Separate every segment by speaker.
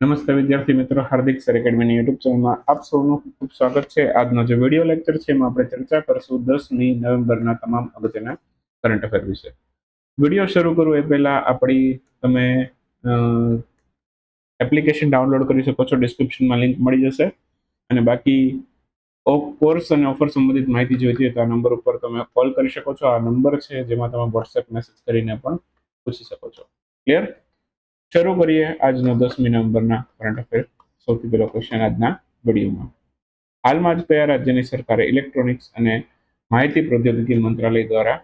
Speaker 1: નમસ્તે વિદ્યાર્થી મિત્રો, હાર્દિક સર એકેડમીની યુટ્યુબ ચેનલમાં આપ સૌનું ખૂબ સ્વાગત છે. આજનો જે વીડિયો લેક્ચર છે એમાં આપણે ચર્ચા કરશું દસમી નવેમ્બરના તમામ અગત્યના કરંટ અફેર વિશે. વીડિયો શરૂ કરું એ પહેલાં આપણી તમે એપ્લિકેશન ડાઉનલોડ કરી શકો છો. ડિસ્ક્રિપ્શનમાં લિંક મળી જશે. અને બાકી કોર્સ અને ઓફર સંબંધિત માહિતી જોઈતી હોય તો આ નંબર ઉપર તમે કોલ કરી શકો છો. આ નંબર છે જેમાં તમે વોટ્સએપ મેસેજ કરીને પણ પૂછી શકો છો. ક્લિયર શરૂ કરીએ આજનો દસમી નવેમ્બરના કરંટ અફેર સૌથી પહેલો ક્વેશ્ચન આજના વિડીયોમાં. હાલમાં જ કયા રાજ્યની સરકારે ઇલેક્ટ્રોનિક્સ અને માહિતી પ્રૌદ્યોગિકી મંત્રાલય દ્વારા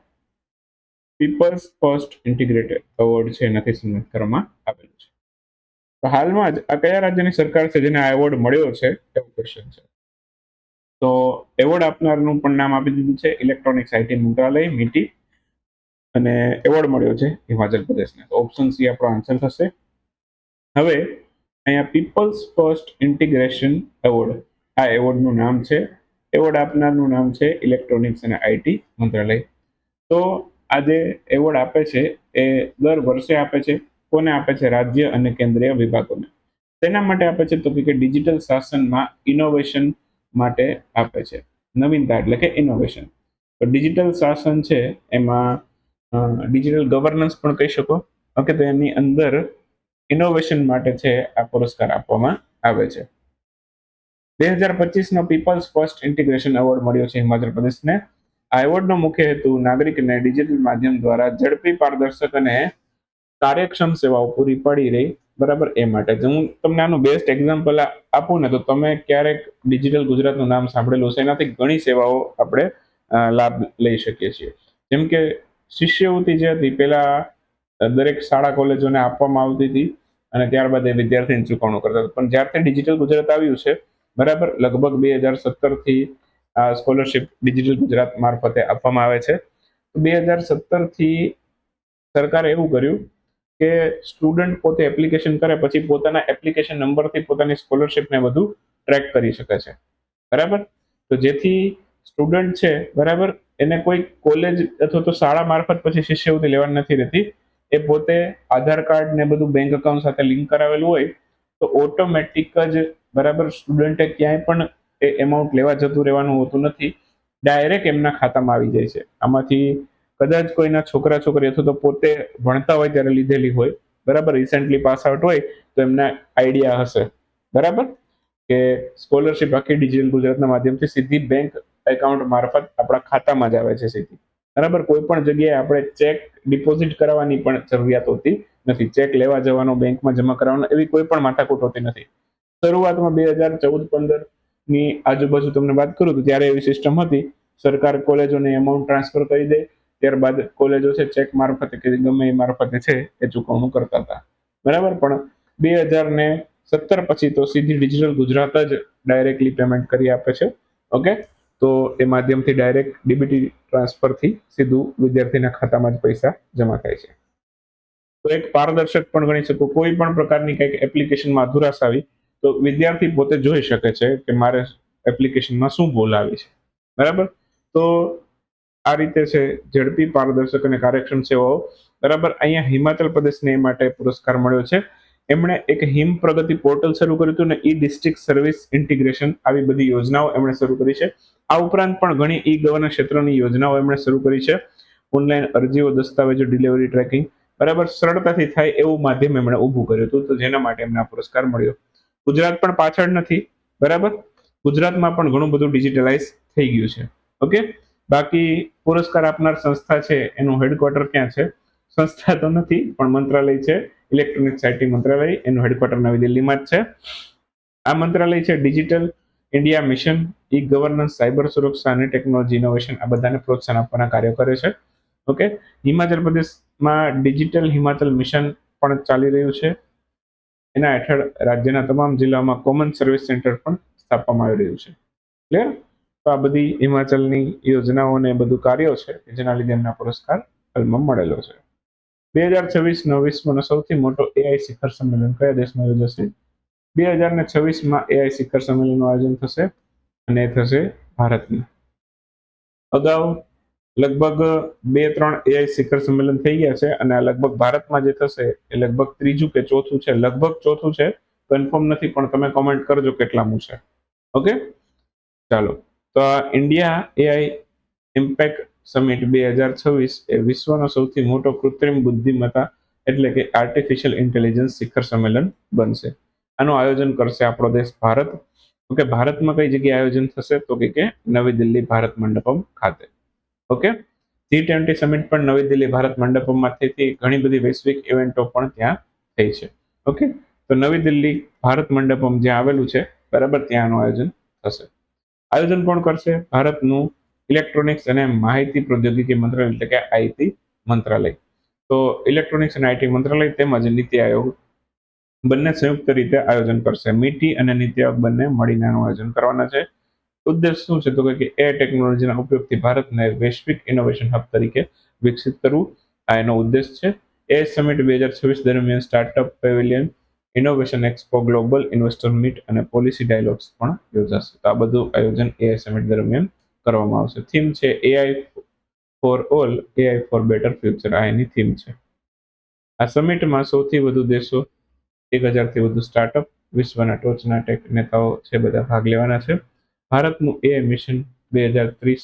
Speaker 1: પીપલ્સ ફર્સ્ટ ઇન્ટિગ્રેટેડ એવોર્ડ છે એનાથી સન્માનિત કરવામાં આવેલું છે. તો હાલમાં જ આ કયા રાજ્યની સરકાર છે જેને આ એવોર્ડ મળ્યો છે એવો ક્વેશ્ચન છે. તો એવોર્ડ આપનારનું પણ નામ આપી દીધું છે ઇલેક્ટ્રોનિક્સ આઈટી મંત્રાલય, મીટી અને એવોર્ડ મળ્યો છે હિમાચલ પ્રદેશને. તો ઓપ્શન સી આપણો આન્સર થશે. હવે અહીંયા પીપલ્સ ફર્સ્ટ ઇન્ટિગ્રેશન એવોર્ડ આ એવોર્ડનું નામ છે. એવોર્ડ આપનારનું નામ છે ઇલેક્ટ્રોનિક્સ અને આઈટી મંત્રાલય. તો આ જે એવોર્ડ આપે છે એ દર વર્ષે આપે છે. કોને આપે છે? રાજ્ય અને કેન્દ્રીય વિભાગોને. તેના માટે આપે છે તો કે ડિજિટલ શાસનમાં ઇનોવેશન માટે આપે છે. નવીનતા એટલે કે ઇનોવેશન તો ડિજિટલ શાસન છે એમાં ડિજિટલ ગવર્નન્સ પણ કહી શકો? ઓકે, તો એની અંદર ઇનોવેશન માટે છે આ પુરસ્કાર આપવામાં આવે છે. બે હજાર પચીસનો પીપલ્સ ફર્સ્ટ ઇન્ટિગ્રેશન એવોર્ડ મળ્યો છે હિમાચલ પ્રદેશને. આ એવોર્ડનો મુખ્ય હેતુ નાગરિકને ડિજિટલ માધ્યમ દ્વારા ઝડપી પારદર્શક અને કાર્યક્ષમ સેવાઓ પૂરી પાડી રહી. બરાબર? એ માટે. હું તમને આનું બેસ્ટ એક્ઝામ્પલ આપું ને, તો તમે ક્યારેક ડિજિટલ ગુજરાતનું નામ સાંભળેલું છે એનાથી ઘણી સેવાઓ આપણે લાભ લઈ શકીએ છીએ. જેમ કે શિષ્યવૃત્તિ જે હતી પેલા દરેક શાળા કોલેજોને આપવામાં આવતી હતી અને ત્યારબાદ એ વિદ્યાર્થીને ચૂકવણું કરતા હતા. પણ જ્યારથી ડિજિટલ ગુજરાત આવ્યું છે, બરાબર, લગભગ બે હજાર સત્તરથી આ સ્કોલરશિપ ડિજિટલ ગુજરાત મારફતે આપવામાં આવે છે. બે હજાર સત્તરથી સરકારે એવું કર્યું કે સ્ટુડન્ટ પોતે એપ્લિકેશન કરે, પછી પોતાના એપ્લિકેશન નંબરથી પોતાની સ્કોલરશિપને બધું ટ્રેક કરી શકે છે. બરાબર? તો જેથી સ્ટુડન્ટ છે, બરાબર એને કોઈ કોલેજ અથવા તો શાળા મારફત પછી શિષ્યવૃત્તિ લેવાની નથી રહેતી. એ પોતે આધાર કાર્ડ ને બધું બેંક એકાઉન્ટ સાથે લિંક કરાવેલું હોય, તો ઓટોમેટિક જ બરાબર સ્ટુડન્ટે ક્યાંય પણ એ એમાઉન્ટ લેવા જતું રહેવાનું હોતું નથી. ડાયરેક્ટ એમના ખાતામાં આવી જાય છે. આમાંથી કદાચ કોઈના છોકરા, છોકરી અથવા તો પોતે ભણતા હોય ત્યારે લીધેલી હોય, બરાબર? રિસેન્ટલી પાસ આઉટ હોય, તો એમના આઈડિયા હશે. બરાબર? કે સ્કોલરશિપ આખી ડિજિટલ ગુજરાતના માધ્યમથી સીધી બેંક એકાઉન્ટ મારફત આપણા ખાતામાં જ આવે છે સીધી. બરાબર? કોઈ પણ જગ્યાએ આપણે ચેક ડિપોઝિટ કરાવવાની પણ જરૂરિયાત હોતી નથી. ચેક લેવા જવાનો, બેંકમાં જમા કરાવવાનો, એવી કોઈ પણ માથાકૂટ હોતી નથી. શરૂઆતમાં બે હજાર ચૌદ, પંદરની આજુબાજુ તમને વાત કરું તો ત્યારે એવી સિસ્ટમ હતી. સરકાર કોલેજોને એમાઉન્ટ ટ્રાન્સફર કરી દે, ત્યારબાદ કોલેજો છે ચેક મારફતે કે ગમે એ મારફતે છે, એ ચૂકવણું કરતા હતા. બરાબર? પણ બે હજાર ને સત્તર પછી તો સીધી ડિજિટલ ગુજરાત જ ડાયરેક્ટલી પેમેન્ટ કરી આપે છે. ઓકે તો એ માધ્યમથી ડાયરેક્ટ ડીબીટી ટ્રાન્સફરથી સીધું વિદ્યાર્થીના ખાતામાં જ પૈસા જમા થાય છે. તો એક પારદર્શક પણ ગણી શકો, કોઈ પણ પ્રકારની કંઈક એપ્લિકેશનમાં અધુરાશ આવી, તો વિદ્યાર્થી પોતે જોઈ શકે છે કે મારે એપ્લિકેશનમાં શું ભૂલ આવી છે. બરાબર? તો આ રીતે છે ઝડપી પારદર્શક અને કાર્યક્ષમ સેવાઓ. બરાબર? અહીંયા હિમાચલ પ્રદેશને એ માટે પુરસ્કાર મળ્યો છે. એમણે એક હિમ પ્રગતિ પોર્ટલ શરૂ કર્યું હતું ને ઈ ડિસ્ટ્રિક્ટ સર્વિસ ઇન્ટિગ્રેશન આવી બધી યોજનાઓ એમણે શરૂ કરી છે. આ ઉપરાંત પણ ઘણી ઈ ગવર્નન્સ ક્ષેત્રની યોજનાઓ એમણે શરૂ કરી છે. ઓનલાઈન અરજીઓ, દસ્તાવેજો ડિલિવરી ટ્રેકિંગ બરાબર સરળતાથી થાય એવું માધ્યમ એમણે ઊભું કર્યું હતું, તો જેના માટે એમને આ પુરસ્કાર મળ્યો. ગુજરાત પણ પાછળ નથી, બરાબર? ગુજરાતમાં પણ ઘણું બધું ડિજિટલાઇઝ થઈ ગયું છે. ઓકે? બાકી પુરસ્કાર આપનાર સંસ્થા છે, એનું હેડક્વાર્ટર ક્યાં છે? સંસ્થા તો નથી, પણ મંત્રાલય છે. ઇલેક્ટ્રોનિક્સ આઈટી મંત્રાલય, એનું હેડક્વાર્ટર નવી દિલ્હીમાં જ છે. આ મંત્રાલય છે digital India mission e governance cyber સુરક્ષા અને ટેકનોલોજી ઇનોવેશન આ બધાને પ્રોત્સાહન આપવાના કાર્યો કરે છે. ઓકે? હિમાચલ પ્રદેશમાં ડિજિટલ હિમાચલ મિશન પણ ચાલી રહ્યું છે. એના હેઠળ રાજ્યના તમામ જિલ્લામાં કોમન સર્વિસ સેન્ટર પણ સ્થાપવામાં આવી રહ્યું છે. ક્લિયર તો આ બધી હિમાચલની યોજનાઓ અને બધું કાર્યો છે જેના લીધે એમના પુરસ્કાર હાલમાં મળેલો છે. બે હજાર છવ્વીસ વિશ્વનો સૌથી મોટો એઆઈ શિખર સંમેલન કયા દેશમાં યોજાશે? બે હજાર ને છવ્વીસમાં એઆઈ શિખર સંમેલનનું આયોજન થશે અને એ થશે ભારતમાં. અગાઉ લગભગ બે ત્રણ એઆઈ શિખર સંમેલન થઈ ગયા છે અને આ લગભગ ભારતમાં જે થશે એ લગભગ ત્રીજું કે ચોથું છે. લગભગ ચોથું છે. કન્ફર્મ નથી, પણ તમે કોમેન્ટ કરજો કેટલામું છે. ઓકે? ચાલો. તો આ ઇન્ડિયા એઆઈ ઇમ્પેક્ટ સમિટ બે હજાર છવ્વીસ એ વિશ્વનો સૌથી મોટો કૃત્રિમ બુદ્ધિમત્તા એટલે કે આર્ટિફિશિયલ ઇન્ટેલિજન્સ શિખર સંમેલન બનશે. આનું આયોજન કરશે આપણો દેશ ભારત. ઓકે, ભારતમાં કઈ જગ્યાએ આયોજન થશે? તો કે નવી દિલ્હી ભારત મંડપમ ખાતે. ઓકે? જી ટ્વેન્ટી સમિટ પણ નવી દિલ્હી ભારત મંડપમમાં થઈ હતી. ઘણી બધી વૈશ્વિક ઇવેન્ટો પણ ત્યાં થઈ છે. ઓકે? તો નવી દિલ્હી ભારત મંડપમ જ્યાં આવેલું છે, બરાબર ત્યાંનું આયોજન થશે. આયોજન કોણ કરશે? ભારતનું ઇલેક્ટ્રોનિક્સ અને માહિતી પ્રૌદ્યોગિકી મંત્રાલય એટલે કે આઈટી મંત્રાલય. તો ઇલેક્ટ્રોનિક્સ અને આઈટી મંત્રાલય તેમજ નીતિ આયોગ બંને સંયુક્ત રીતે આયોજન કરશે. મીટી અને નીતિ આયોગ બંને મળીને આનું આયોજન કરવાના છે. ઉદ્દેશ શું છે? તો કે એ ટેકનોલોજીના ઉપયોગથી ભારતને વૈશ્વિક ઇનોવેશન હબ તરીકે વિકસિત કરવું. આ એનો ઉદ્દેશ છે. એ સમિટ બે હજાર છવ્વીસ દરમિયાન startup pavilion innovation expo global investor meet અને પોલિસી ડાયલોગ્સ પણ યોજાશે. તો આ બધું આયોજન એ સમિટ દરમિયાન કરવામાં આવશે. થીમ છે AI for all AI for better future આ એની થીમ છે. આ સમિટમાં સૌથી વધુ દેશો, એક હજારથી વધુ સ્ટાર્ટઅપ વિશ્વના ટોચના ટેક નેતાઓ છે, બધા ભાગ લેવાના છે. ભારતનું એઆઈ મિશન બે હજાર ત્રીસ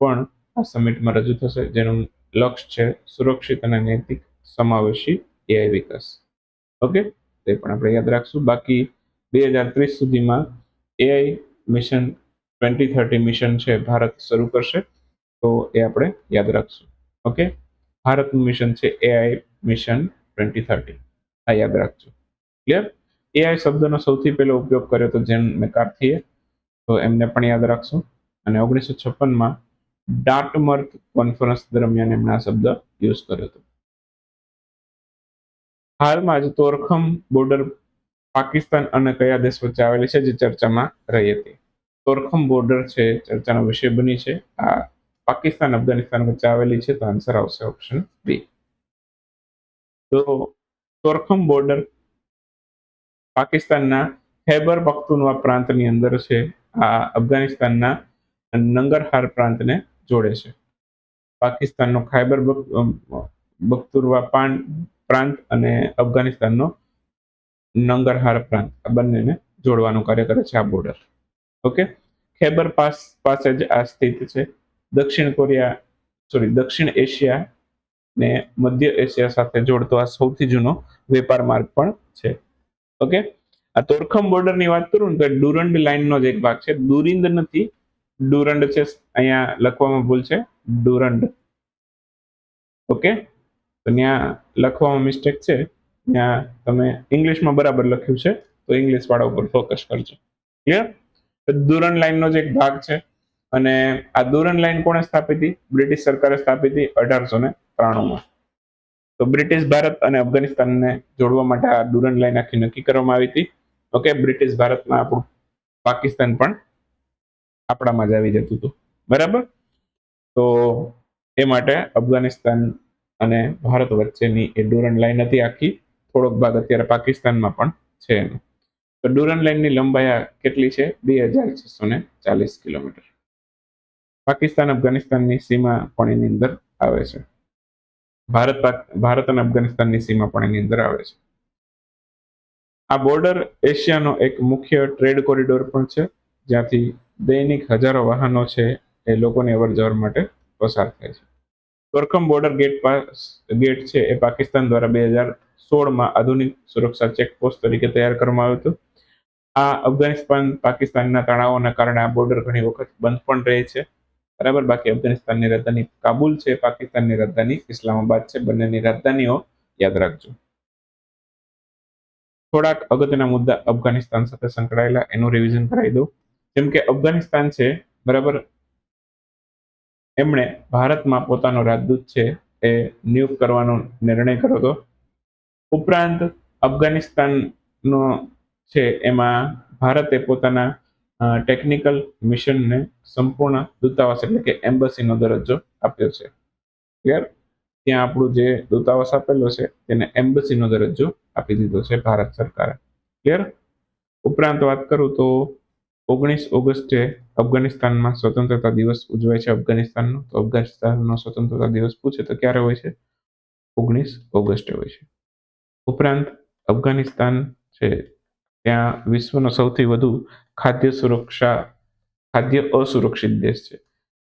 Speaker 1: પણ આ સમિટમાં રજૂ થશે, જેનું લક્ષ્ય છે સુરક્ષિત અને નૈતિક સમાવેશી એઆઈ વિકાસ. ઓકે તે પણ આપણે યાદ રાખશું. બાકી બે હજાર ત્રીસ સુધીમાં AI mission twenty thirty mission છે, ભારત શરૂ કરશે, તો એ આપણે યાદ રાખશું. ઓકે ભારતનું મિશન છે એઆઈ મિશન ટ્વેન્ટી થર્ટી આ યાદ રાખજો. ક્લિયર એઆઈ શબ્દનો સૌથી પહેલો ઉપયોગ કર્યો તો જેન મેકાર્થીએ, તો એમને પણ યાદ રાખશું. અને ઓગણીસો છપ્પનમાં ડાર્ટમર્થ કોન્ફરન્સ દરમિયાન એમણે આ શબ્દ યુઝ કર્યો હતો. હાલમાં જ તોરખમ બોર્ડર પાકિસ્તાન અને કયા દેશ વચ્ચે આવેલી છે, જે ચર્ચામાં રહી હતી. તોરખમ બોર્ડર છે ચર્ચાનો વિષય બની છે. આ પાકિસ્તાન, અફઘાનિસ્તાન વચ્ચે આવેલી છે, તો આન્સર આવશે ઓપ્શન બી તો તોરખમ બોર્ડર પાકિસ્તાનના ખૈબર પખ્તુનવા પ્રાંતની અંદર છે. આ અફઘાનિસ્તાનના નંગરહાર પ્રાંતને જોડે છે. પાકિસ્તાનનો ખૈબર બખ્તુરવા પ્રાંત અને અફઘાનિસ્તાનનો નંગરહાર પ્રાંત. આ બંનેને જોડવાનું કાર્ય કરે છે આ બોર્ડર ઓકે? ખૈબર પાસ, પાસે જ આ સ્થિત છે. દક્ષિણ કોરિયા સોરી દક્ષિણ એશિયા ને મધ્ય એશિયા સાથે જોડતો આ સૌથી જૂનો વેપાર માર્ગ પણ છે. ઓકે? આ તોરખમ બોર્ડરની વાત કરું ને તો ડુરંડ લાઇનનો જ એક ભાગ છે. દુરિંદ નથી ડુરંડ છે, અહીંયા લખવામાં ભૂલ છે. Durand okay? તો ત્યાં લખવામાં મિસ્ટેક છે. ત્યાં તમે ઇંગ્લિશમાં બરાબર લખ્યું છે. તો ઇંગ્લિશ વાળા ઉપર ફોકસ કરજો. ક્લિયર દુરન લાઇનનો જ એક ભાગ છે. અને આ દુરન લાઇન કોણે સ્થાપી હતી બ્રિટિશ સરકારે સ્થાપી હતી અઢારસો ને ત્રાણુંમાં. તો બ્રિટિશ ભારત અને અફઘાનિસ્તાનને જોડવા માટે આ દુરન લાઇન આખી નક્કી કરવામાં આવી હતી. ઓકે, બ્રિટિશ ભારતમાં આપણું પાકિસ્તાન પણ આપણામાં જ આવી જતું હતું. બરાબર? તો એ માટે અફઘાનિસ્તાન અને ભારત વચ્ચેની એ ડુરન લાઇન હતી આખી. થોડોક ભાગ અત્યારે પાકિસ્તાનમાં પણ છે એનો. તો ડુરન લાઇનની લંબાઈ કેટલી છે? બે હજાર છસો ને ચાલીસ કિલોમીટર. પાકિસ્તાન, અફઘાનિસ્તાનની સીમા પણ એની અંદર આવે છે. ભારત ભારત અને અફઘાનિસ્તાનની સીમા પણ એની અંદર આવે છે. આ બોર્ડર એશિયાનો એક મુખ્ય ટ્રેડ કોરિડોર પણ છે, જ્યાંથી દૈનિક હજારો વાહનો છે એ લોકોની અવર જવર માટે પસાર થાય છે. Torkham border gate pass gate છે એ પાકિસ્તાન દ્વારા બે હજાર સોળમાં આધુનિક સુરક્ષા ચેકપોસ્ટ તરીકે તૈયાર કરવામાં આવ્યું હતું. આ અફઘાનિસ્તાન પાકિસ્તાનના તણાવોના કારણે આ બોર્ડર ઘણી વખત બંધ પણ રહે છે. બરાબર, બાકી અફઘાનિસ્તાનની રાજધાની કાબુલ છે, પાકિસ્તાનની રાજધાની ઇસ્લામાબાદ છે. બંનેની રાજધાનીઓ યાદ રાખજો. થોડાક અગત્યના મુદ્દા અફઘાનિસ્તાન સાથે સંકળાયેલા, એનું રિવિઝન કરાવી દઉં. જેમ કે અફઘાનિસ્તાન છે, બરાબર એમણે ભારતમાં પોતાનો રાજદૂત છે એ નિયુક્ત કરવાનો નિર્ણય કર્યો હતો. ઉપરાંત અફઘાનિસ્તાનનો છે એમાં ભારતે પોતાના ટેકનિકલ મિશનને સંપૂર્ણ દૂતાવાસ એટલે કે એમ્બસીનો દરજ્જો આપ્યો છે. ક્લિયર ત્યાં આપણું જે દૂતાવાસ આપેલો છે તેને એમ્બસીનો દરજ્જો આપી દીધો છે ભારત સરકારે. ક્લિયર ઉપરાંત વાત કરું તો ઓગણીસ ઓગસ્ટે અફઘાનિસ્તાનમાં સ્વતંત્રતા દિવસ ઉજવાય છે અફઘાનિસ્તાનનો. તો અફઘાનિસ્તાનનો સ્વતંત્રતા દિવસ પૂછે તો ક્યારે હોય છે? ઓગણીસ ઓગસ્ટે હોય છે. ઉપરાંત અફઘાનિસ્તાન છે, ત્યાં વિશ્વનો સૌથી વધુ ખાદ્ય સુરક્ષા, ખાદ્ય અસુરક્ષિત દેશ છે.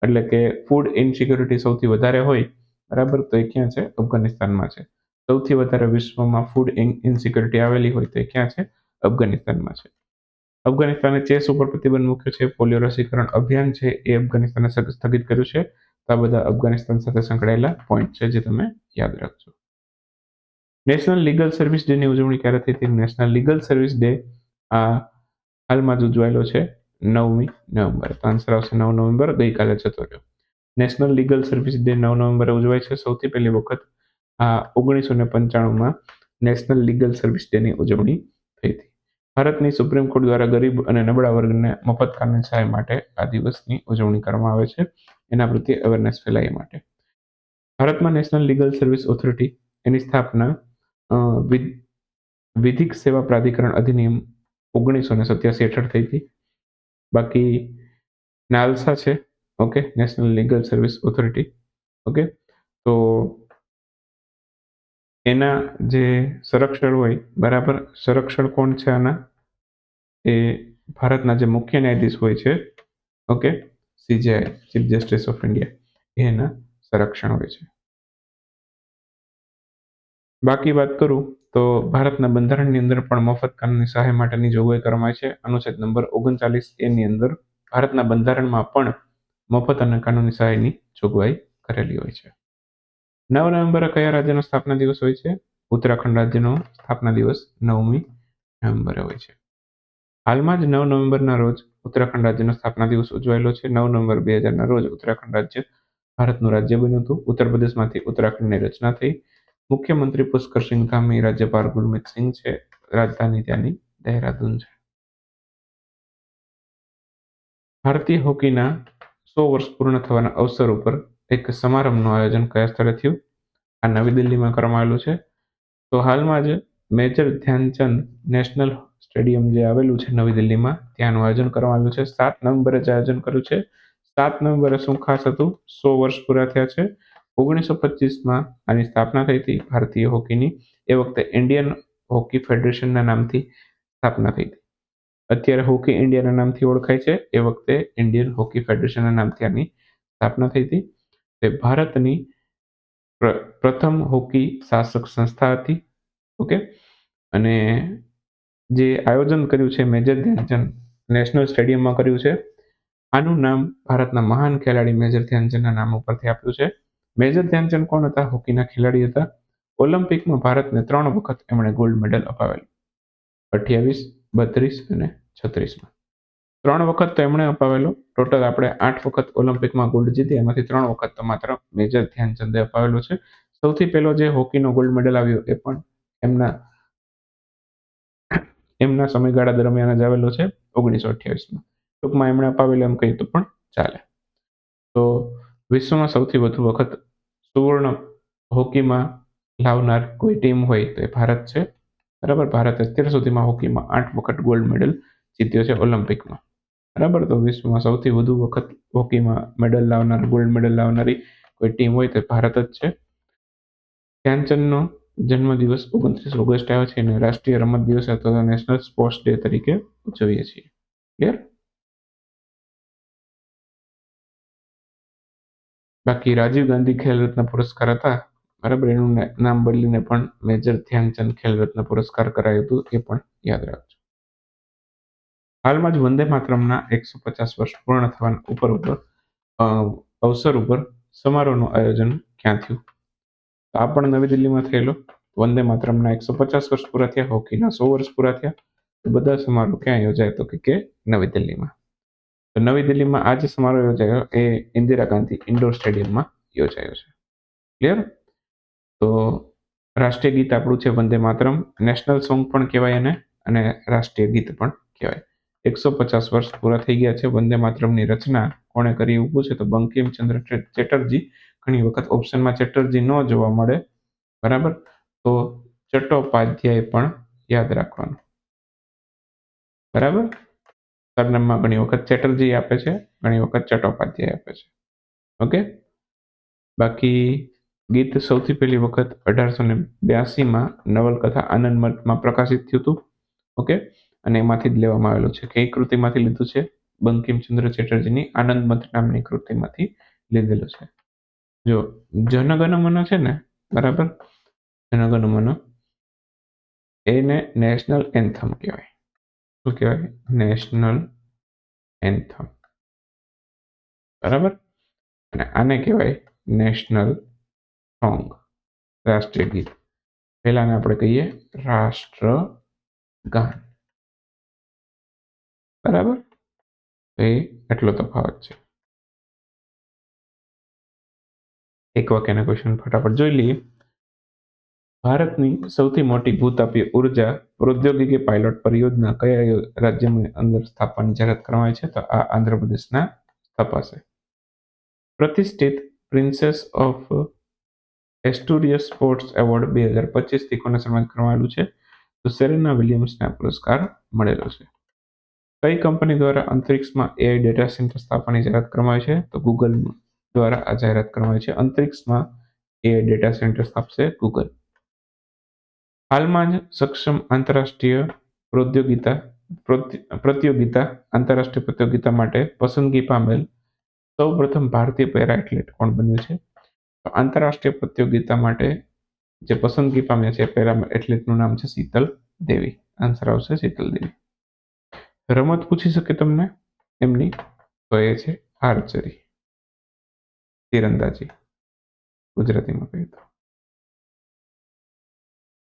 Speaker 1: એટલે કે ફૂડ ઇનસિક્યોરિટી સૌથી વધારે હોય, બરાબર? તો એ ક્યાં છે? અફઘાનિસ્તાનમાં છે. સૌથી વધારે વિશ્વમાં ફૂડ ઇનસિક્યોરિટી આવેલી હોય તો એ ક્યાં છે? અફઘાનિસ્તાનમાં છે. અફઘાનિસ્તાને ચેસ ઉપર પ્રતિબંધ મૂક્યો છે. પોલિયો રસીકરણ અભિયાન છે એ અફઘાનિસ્તાને સ્થગિત કર્યું છે. આ બધા અફઘાનિસ્તાન સાથે સંકળાયેલા પોઈન્ટ છે જે તમે યાદ રાખજો. નેશનલ લીગલ સર્વિસ ડે ની ઉજવણી ક્યારે થઈ હતી? નેશનલ લીગલ સર્વિસ ડે આ હાલમાં જ ઉજવાયેલો છે નવમી નવેમ્બર. તો આન્સર આવશે નવ નવેમ્બર, ગઈકાલે જતો રહ્યો. નેશનલ લીગલ સર્વિસ ડે નવ નવેમ્બરે ઉજવાય છે. સૌથી પહેલી વખત આ ઓગણીસો ને પંચાણુંમાં નેશનલ લીગલ સર્વિસ ડેની ઉજવણી ભારતની સુપ્રીમ કોર્ટ દ્વારા ગરીબ અને નબળા વર્ગને મફત કાનૂની સહાય માટે આ દિવસની ઉજવણી કરવામાં આવે છે. એના પ્રત્યે અવેરનેસ ફેલાય માટે. ભારતમાં નેશનલ લીગલ સર્વિસ ઓથોરિટી એની સ્થાપના વિધિક સેવા પ્રાધિકરણ અધિનિયમ ઓગણીસો ને સત્યાસી હેઠળ થઈ હતી. બાકી નાલસા છે. Okay? National legal service authority okay? તો એના જે સંરક્ષણ હોય, બરાબર? સંરક્ષણ કોણ છે આના? એ ભારતના જે મુખ્ય ન્યાયાધીશ હોય છે, okay? CJI chief justice of India એના સંરક્ષણ હોય છે. બાકી વાત કરું તો ભારતના બંધારણની અંદર પણ મફત કાનૂની સહાય માટેની જોગવાઈ કરવામાં છે. અનુચ્છેદ નંબર ઓગણચાલીસ એની અંદર ભારતના બંધારણમાં પણ મફત અને કાનૂની સહાયની જોગવાઈ કરેલી હોય છે. નવ નવેમ્બર કયા રાજ્યનો સ્થાપના દિવસ હોય છે? ઉત્તરાખંડ રાજ્યનો સ્થાપના દિવસ નવમી નવેમ્બરે હોય છે. હાલમાં જ નવ નવેમ્બરના રોજ ઉત્તરાખંડ રાજ્યનો સ્થાપના દિવસ ઉજવાયેલો છે. નવ નવેમ્બર બે હજારના રોજ ઉત્તરાખંડ રાજ્ય ભારતનું રાજ્ય બન્યું હતું. ઉત્તર પ્રદેશમાંથી ઉત્તરાખંડની રચના થઈ. મુખ્યમંત્રી પુષ્કર સિંહ ધામી, રાજ્યપાલ ગુરમીત સિંહ છે. રાજધાની ત્યાંની દહેરાદૂન છે. ભારતીય હોકીના સો વર્ષ પૂર્ણ થવાના અવસર ઉપર એક સમારંભનું આયોજન કયા સ્થળે થયું? આ નવી દિલ્હીમાં કરવામાં આવેલું છે. તો હાલમાં જ મેજર ધ્યાનચંદ નેશનલ સ્ટેડિયમ જે આવેલું છે નવી દિલ્હીમાં, ત્યાંનું આયોજન કરવામાં આવ્યું છે. સાત નવેમ્બરે જ આયોજન કર્યું છે. સાત નવેમ્બરે શું ખાસ હતું? સો વર્ષ પૂરા થયા છે. ઓગણીસો પચીસમાં આની સ્થાપના થઈ હતી ભારતીય હોકીની. એ વખતે ઇન્ડિયન હોકી ફેડરેશનના નામથી સ્થાપના થઈ હતી. અત્યારે હોકી ઇન્ડિયાના નામથી ઓળખાય છે. એ વખતે ઇન્ડિયન હોકી ફેડરેશનના નામથી આની સ્થાપના થઈ હતી. તે ભારતની પ્રથમ હોકી શાસક સંસ્થા હતી, ઓકે? અને જે આયોજન કર્યું છે મેજર ધ્યાનચંદ નેશનલ સ્ટેડિયમમાં કર્યું છે, આનું નામ ભારતના મહાન ખેલાડી મેજર ધ્યાનચંદના નામ ઉપરથી આપ્યું છે. મેજર ધ્યાનચંદ કોણ હતા? હોકીના ખેલાડી હતા. ઓલિમ્પિકમાં ભારતને ત્રણ વખત એમણે ગોલ્ડ મેડલ અપાવેલ. અઠ્યાવીસ, બત્રીસ અને છત્રીસમાં. ત્રણ વખત તો એમણે અપાવેલો. ટોટલ આપણે આઠ વખત ઓલિમ્પિકમાં ગોલ્ડ જીતી. એમાંથી ત્રણ વખત તો માત્ર મેજર ધ્યાનચંદે અપાવેલો છે. સૌથી પહેલો જે હોકીનો ગોલ્ડ મેડલ આવ્યો એ પણ એમના એમના સમયગાળા દરમિયાન જ આવેલો છે, ઓગણીસો અઠ્યાવીસમાં. ટૂંકમાં એમણે અપાવેલો એમ કહીએ તો પણ ચાલે. તો વિશ્વમાં સૌથી વધુ વખત સુવર્ણ હોકીમાં લાવનાર કોઈ ટીમ હોય તો એ ભારત છે. બરાબર? ભારત અત્યાર સુધીમાં હોકીમાં આઠ વખત ગોલ્ડ મેડલ જીત્યો છે ઓલિમ્પિકમાં બરાબર? તો વિશ્વમાં સૌથી વધુ વખત હોકીમાં મેડલ લાવનાર ગોલ્ડ મેડલ લાવનારી કોઈ ટીમ હોય તે ભારત જ છે. ધ્યાનચંદનો જન્મદિવસ ઓગણત્રીસ ઓગસ્ટ આવ્યો છે અને રાષ્ટ્રીય રમત દિવસ અથવા નેશનલ સ્પોર્ટ્સ ડે તરીકે ઉજવીએ છીએ. ક્લિયર બાકી રાજીવ ગાંધી ખેલ રત્ન પુરસ્કાર હતા, બરાબર? એનું નામ બદલીને પણ મેજર ધ્યાનચંદ ખેલ રત્ન પુરસ્કાર કરાયું હતું, એ પણ યાદ રાખજો. હાલમાં જ વંદે માતરમના એકસો પચાસ વર્ષ પૂર્ણ થવાના ઉપર ઉપર અવસર ઉપર સમારોહનું આયોજન ક્યાં થયું? તો આ પણ નવી દિલ્હીમાં થયેલો. વંદે માતરમના એકસો પચાસ વર્ષ પૂરા થયા, હોકીના સો વર્ષ પૂરા થયા. બધા સમારોહ ક્યાં યોજાય તો કે કે નવી દિલ્હીમાં? તો નવી દિલ્હીમાં આ જે સમારોહ યોજાયો એ ઇન્દિરા ગાંધી ઇન્ડોર સ્ટેડિયમમાં યોજાયો છે. ક્લિયર? તો રાષ્ટ્રીય ગીત આપણું છે વંદે માતરમ. નેશનલ સોંગ પણ કહેવાય એને અને રાષ્ટ્રીય ગીત પણ કહેવાય. એકસો પચાસ વર્ષ પૂરા થઈ ગયા છે. વંદે માતરમની રચના કોણે કરી એવું પૂછે તો ચે- ચેટર્જી. ઘણી વખત ઓપ્શનમાં ચેટર્જી ન જોવા મળે. બરાબર? તો ચટ્ટોપાધ્યાય પણ યાદ રાખવાનું. બરાબર? સરનામમાં ઘણી વખત ચેટર્જી આપે છે, ઘણી વખત ચટ્ટોપાધ્યાય આપે છે. ઓકે? બાકી ગીત સૌથી પહેલી વખત અઢારસો ને બ્યાસીમાં નવલકથા આનંદ મઠમાં પ્રકાશિત થયું હતું. ઓકે? અને એમાંથી જ લેવામાં આવેલું છે. કઈ કૃતિમાંથી લીધું છે? બંકિમચંદ્ર ચેટર્જીની આનંદ મત નામની કૃતિમાંથી લીધેલું છે. જો જનગણમન છે ને, બરાબર? જનગણમન એને નેશનલ એન્થમ કહેવાય. શું કહેવાય? National anthem. બરાબર? અને આને કહેવાય નેશનલ સોંગ, રાષ્ટ્રીય ગીત. પહેલાને આપણે કહીએ રાષ્ટ્ર ગાન બરાબર? એ એટલો તફાવત છે. એક વાક્યના ક્વેશ્ચન ફટાફટ જોઈ લઈએ. ભારતની સૌથી મોટી ભૂતાપીય ઊર્જા પ્રૌદ્યોગિકી પાયલોટ પરિયોજના કયા રાજ્યની અંદર સ્થાપવાની જાહેરાત કરવામાં છે? તો આ આંધ્રપ્રદેશના સ્થપાશે. પ્રતિષ્ઠિત princess of Asturias sports award બે હજાર પચીસથી કોને સન્માનિત કરવામાં આવેલું છે? તો સેરેના વિલિયમ્સને પુરસ્કાર મળેલો છે. કઈ કંપની દ્વારા અંતરિક્ષમાં એઆઈ ડેટા સેન્ટર સ્થાપવાની જાહેરાત કરવામાં છે? તો ગૂગલ દ્વારા આ જાહેરાત કરવામાં છે. અંતરિક્ષમાં એઆઈ ડેટા સેન્ટર સ્થાપશે ગૂગલ હાલમાં જ સક્ષમ આંતરરાષ્ટ્રીય પ્રૌદ્યોગિતા પ્રતિયોગિતા આંતરરાષ્ટ્રીય પ્રતિયોગિતા માટે પસંદગી પામેલ સૌ પ્રથમ ભારતીય પેરા એથ્લેટ કોણ બન્યું છે? આંતરરાષ્ટ્રીય પ્રતિયોગિતા માટે જે પસંદગી પામ્યા છે પેરા એથ્લેટનું નામ છે શીતલ દેવી. આન્સર આવશે શીતલ દેવી. રમત પૂછી શકે તમને? એમની તો એ છે આર્ચરી. તીરંદાજી. ગુજરાતીમાં કહીએ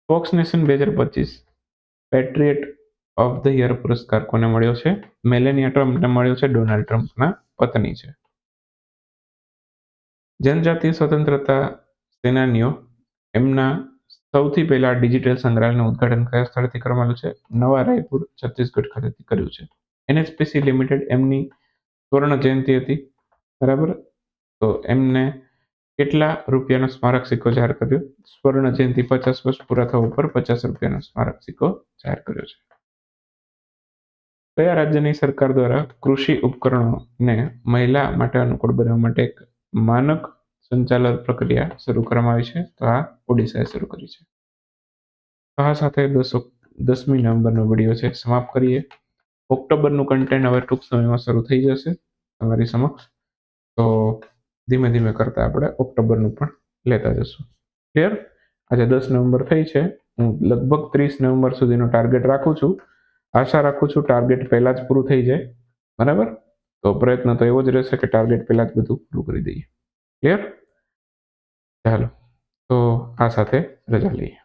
Speaker 1: ફોક્સ નેશન બે હજાર પચીસ. પેટ્રિયટ ઓફ ધ યર પુરસ્કાર કોને મળ્યો છે? મેલેનિયા ટ્રમ્પને મળ્યો છે. ડોનાલ્ડ ટ્રમ્પના પત્ની છે. જનજાતીય સ્વતંત્રતા સેનાનીઓ એમના સૌથી પહેલા ડિજિટલ સંગ્રહાલયનું ઉદ્ઘાટન કયા સ્થળેથી કરવામાં આવ્યું છે? નવા રાયપુર છત્તીસગઢ ખાતેથી કર્યું છે. એનએચપીસી લિમિટેડ એમની સુવર્ણ જયંતિ હતી. બરાબર? તો એમને કેટલા રૂપિયાનો સ્મારક સિક્કો જાહેર કર્યો? સ્વર્ણ જયંતિ પચાસ વર્ષ પૂરા થવા ઉપર પચાસ રૂપિયાનો સ્મારક સિક્કો જાહેર કર્યો છે. કયા રાજ્યની સરકાર દ્વારા કૃષિ ઉપકરણોને મહિલા માટે અનુકૂળ બનાવવા માટે એક માનક સંચાલન પ્રક્રિયા શરૂ કરવામાં આવી છે. તો આ ઓડિશાએ શરૂ કરી છે. તો આ સાથે દસ ઓક- દસમી નવેમ્બરનો વીડિયો છે. સમાપ્ત કરીએ. ઓક્ટોબરનું કન્ટેન્ટ હવે ટૂંક સમયમાં શરૂ થઈ જશે તમારી સમક્ષ. તો ધીમે ધીમે કરતા આપણે ઓક્ટોબરનું પણ લેતા જશું. ક્લિયર આજે દસ નવેમ્બર થઈ છે. હું લગભગ ત્રીસ નવેમ્બર સુધીનો ટાર્ગેટ રાખું છું. આશા રાખું છું ટાર્ગેટ પહેલાં જ પૂરું થઈ જાય. બરાબર? તો પ્રયત્ન તો એવો જ રહેશે કે ટાર્ગેટ પહેલાં જ બધું પૂરું કરી દઈએ. ક્લિયર ચાલો તો આ સાથે રજા લઈએ.